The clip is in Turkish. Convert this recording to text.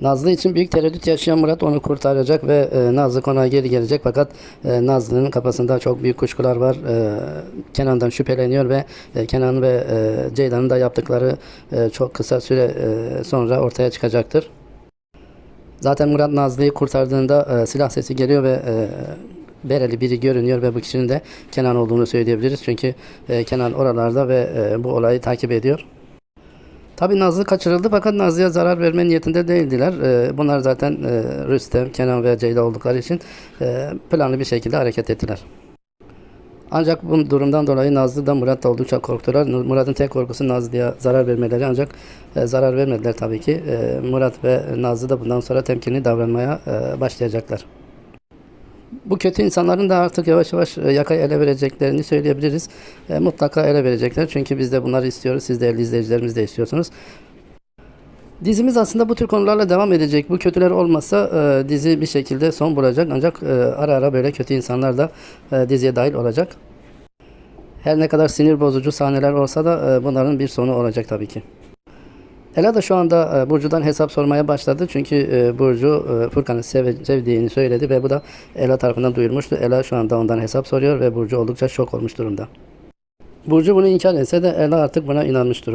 Nazlı için büyük tereddüt yaşayan Murat onu kurtaracak ve e, Nazlı konağa geri gelecek fakat e, Nazlı'nın kafasında çok büyük kuşkular var. E, Kenan'dan şüpheleniyor ve e, Kenan ve e, Ceylan'ın da yaptıkları e, çok kısa süre e, sonra ortaya çıkacaktır. Zaten Murat Nazlı'yı kurtardığında e, silah sesi geliyor ve e, bereli biri görünüyor ve bu kişinin de Kenan olduğunu söyleyebiliriz. Çünkü e, Kenan oralarda ve e, bu olayı takip ediyor. Tabii Nazlı kaçırıldı fakat Nazlı'ya zarar verme niyetinde değildiler. Ee, bunlar zaten e, Rüstem, Kenan ve Ceyda oldukları için e, planlı bir şekilde hareket ettiler. Ancak bu durumdan dolayı Nazlı da Murat da oldukça korktular. Murat'ın tek korkusu Nazlı'ya zarar vermeleri ancak e, zarar vermediler tabii ki. E, Murat ve Nazlı da bundan sonra temkinli davranmaya e, başlayacaklar. Bu kötü insanların da artık yavaş yavaş e, yakayı ele vereceklerini söyleyebiliriz. E, mutlaka ele verecekler çünkü biz de bunları istiyoruz. Siz değerli izleyicilerimiz de istiyorsunuz. Dizimiz aslında bu tür konularla devam edecek. Bu kötüler olmasa e, dizi bir şekilde son bulacak. Ancak e, ara ara böyle kötü insanlar da e, diziye dahil olacak. Her ne kadar sinir bozucu sahneler olsa da e, bunların bir sonu olacak tabii ki. Ela da şu anda e, Burcu'dan hesap sormaya başladı. Çünkü e, Burcu e, Furkan'ı sevdiğini söyledi ve bu da Ela tarafından duyurmuştu. Ela şu anda ondan hesap soruyor ve Burcu oldukça şok olmuş durumda. Burcu bunu inkar etse de Ela artık buna inanmış durumda.